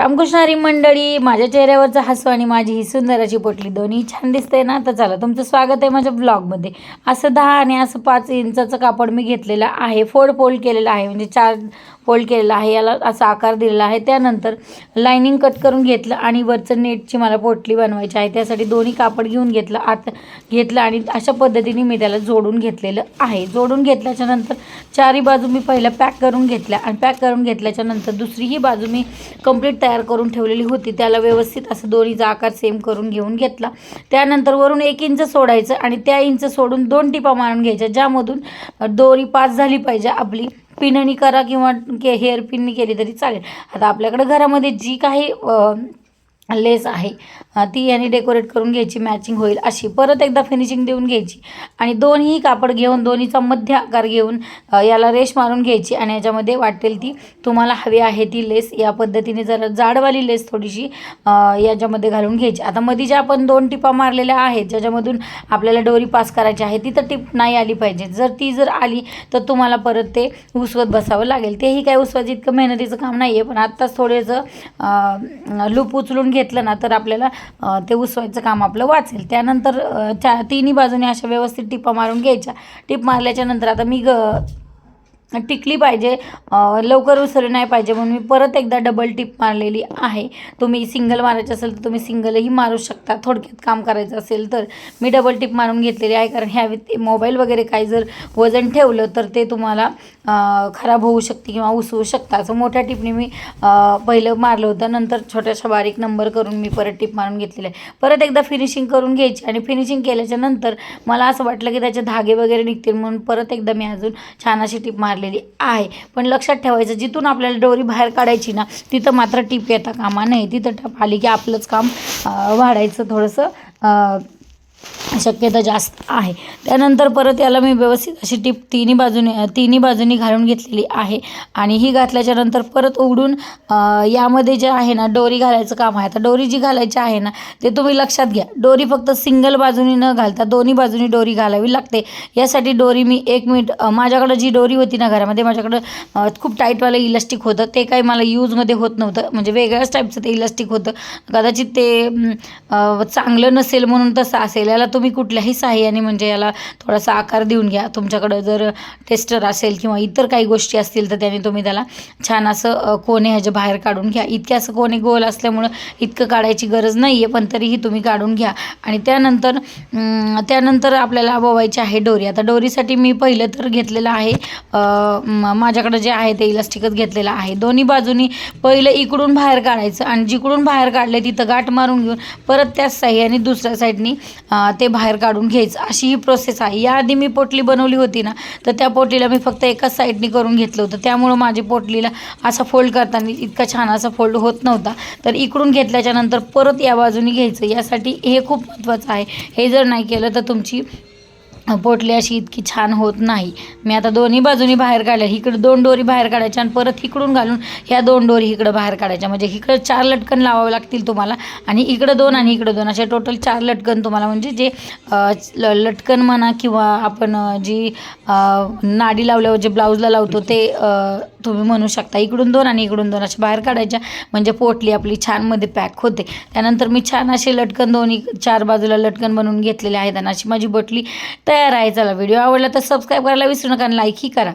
रामकृष्णारी मंडळी माझ्या चेहऱ्यावरचा हसू आणि माझी ही सुंदराची पोटली दोन्ही छान दिसते ना? तर चला तुमचं स्वागत आहे माझ्या ब्लॉगमध्ये असं दहा आणि असं पाच इंचाचं कापड मी घेतलेलं आहे फोड फोल्ड केलेलं आहे. म्हणजे चार फोल्ड केलेला आहे याला असा आकार दिलेला आहे. त्यानंतर लायनिंग कट करून घेतलं आणि वरचं नेटची मला पोटली बनवायची आहे. त्यासाठी दोन्ही कापड घेऊन घेतलं आत घेतलं आणि अशा पद्धतीने मी त्याला जोडून घेतलेलं आहे. जोडून घेतल्याच्या नंतर चारही बाजू मी पहिलं पॅक करून घेतल्या आणि पॅक करून घेतल्याच्या नंतर दुसरीही बाजू मी कंप्लीट तयार करून ठेवलेली होती. त्याला व्यवस्थित असं दोन्हीचा आकार सेम करून घेऊन घेतला. त्यानंतर वरून एक इंच सोडायचं आणि त्या इंच सोडून दोन टिपा मारून घ्यायच्या ज्यामधून दोरी पास झाली पाहिजे आपली. पिननी करा किंवा के हेअर पिननी केली तरी चालेल. आता आपल्याकडं घरामध्ये जी काही लेस आहे. ती याने डेकोरेट करून घ्यायची मॅचिंग होईल अशी. परत एकदा फिनिशिंग देऊन घ्यायची. आणि दोन्ही कापड घेऊन दोन्हीचा मध्य आकार घेऊन याला रेश मारून घ्यायची आणि याच्यामध्ये वाटेल ती तुम्हाला हवी आहे ती लेस. या पद्धतीने जरा जाडवाली लेस थोडीशी याच्यामध्ये घालून घ्यायची. आता मध्ये ज्या आपण दोन टिपा मारलेल्या आहेत ज्याच्यामधून आपल्याला डोरी पास करायची आहे ती तर टिप नाही आली पाहिजे. जर ती जर आली तर तुम्हाला परत ते उसवत बसावं लागेल. तेही काय उसवायचं इतकं मेहनतीचं काम नाही आहे पण आत्ताच थोडंसं लूप उचलून घेतलं ना तर आपल्याला ते उसवायचं काम आपलं वाचेल. त्यानंतर अ, चा तिन्ही बाजूने अशा व्यवस्थित टिपा मारून घ्यायच्या. टिप मारल्याच्या नंतर आता मी ग टिकली पाहिजे लवकर उसरली नाही पाहिजे म्हणून मी परत एकदा डबल टिप मारलेली आहे. तुम्ही सिंगल मारायचं असेल तर तुम्ही सिंगलही मारू शकता. थोडक्यात काम करायचं असेल तर. मी डबल टिप मारून घेतलेली आहे कारण ह्या व्यति- मोबाईल वगैरे काही जर वजन ठेवलं तर ते तुम्हाला खराब होऊ शकते किंवा उसवू शकता. असं मोठ्या टिपने मी पहिलं मारलं होतं. नंतर छोट्याशा बारीक नंबर करून मी परत टिप मारून घेतलेली आहे. परत एकदा फिनिशिंग करून घ्यायची आणि फिनिशिंग केल्याच्यानंतर मला असं वाटलं की त्याचे धागे वगैरे निघतील म्हणून परत एकदा मी अजून छान अशी टिप मारली मारलेली आहे. पण लक्षात ठेवायचं जिथून आपल्याला डोरी बाहेर काढायची ना तिथं मात्र टिप येता कामा नाही तिथं टप आली की आपलंच काम वाढायचं थोडंसं शक्यता जास्त आहे. त्यानंतर परत याला मी व्यवस्थित अशी टिप तिन्ही बाजूने तिन्ही बाजूनी घालून घेतलेली आहे. आणि ही घातल्याच्या नंतर परत उघडून यामध्ये जे आहे ना डोरी घालायचं काम आहे. आता डोरी जी घालायची आहे ना ते तुम्ही लक्षात घ्या. डोरी फक्त सिंगल बाजूनी न घालता दोन्ही बाजूनी डोरी घालावी लागते. यासाठी डोरी मी एक मिनिट माझ्याकडं जी डोरी होती ना घरामध्ये माझ्याकडं खूप टाईटवालं इलास्टिक होतं. ते काही मला यूजमध्ये होत नव्हतं. म्हणजे वेगळ्याच टाईपचं ते इलास्टिक होतं. कदाचित ते चांगलं नसेल म्हणून तसं असेल. याला तुम्ही तुम्ही कुठल्याही साह्याने म्हणजे याला थोडासा आकार देऊन घ्या. तुमच्याकडं जर टेस्टर असेल किंवा इतर काही गोष्टी असतील तर त्याने तुम्ही त्याला छान असं कोणे ह्याच्या बाहेर काढून घ्या. इतके असं कोणे गोल असल्यामुळं इतकं काढायची गरज नाही आहे पण तरीही तुम्ही काढून घ्या. आणि त्यानंतर त्यानंतर आपल्याला बोवायची आहे डोरी. आता डोरीसाठी मी पहिलं तर घेतलेलं आहे माझ्याकडं जे आहे ते इलास्टिकच घेतलेलं आहे. दोन्ही बाजूनी पहिलं इकडून बाहेर काढायचं आणि जिकडून बाहेर काढले तिथं गाठ मारून घेऊन परत त्याच साह्याने दुसऱ्या साईडनी ते बाहेर काढून घ्यायचं. अशी ही प्रोसेस आहे. याआधी मी पोटली बनवली होती ना तर त्या पोटलीला मी फक्त एकाच साईडनी करून घेतलं होतं. त्यामुळं माझी पोटलीला असा फोल्ड करताना इतका छान असा फोल्ड होत नव्हता. तर इकडून घेतल्याच्या नंतर परत या बाजूनी घ्यायचं. यासाठी हे खूप महत्त्वाचं आहे. हे जर नाही केलं तर तुमची पोटली अशी इतकी छान होत नाही. मी आता दोन्ही बाजूनी बाहेर काढल्या इकडं दोन डोरी बाहेर काढायच्या आणि परत इकडून घालून ह्या दोन डोरी इकडं बाहेर काढायच्या. म्हणजे इकडं चार लटकन लावावे लागतील तुम्हाला आणि इकडं दोन आणि इकडं दोन. असे टोटल चार लटकन तुम्हाला म्हणजे जे ल- लटकन म्हणा किंवा आपण जी नाडी लावल्यावर जे ब्लाऊजला लावतो ते तुम्ही म्हणू शकता इकडून दोन आणि इकडून दोन अशा बाहेर काढायच्या. म्हणजे पोटली आपली छानमध्ये पॅक होते. त्यानंतर मी छान असे लटकन दोन्ही चार बाजूला लटकन बनवून घेतलेले आहेत आणि अशी माझी बटली तयार आहे. चला व्हिडिओ आवडला तर सबस्क्राईब करायला विसरू नका आणि लाईकही करा.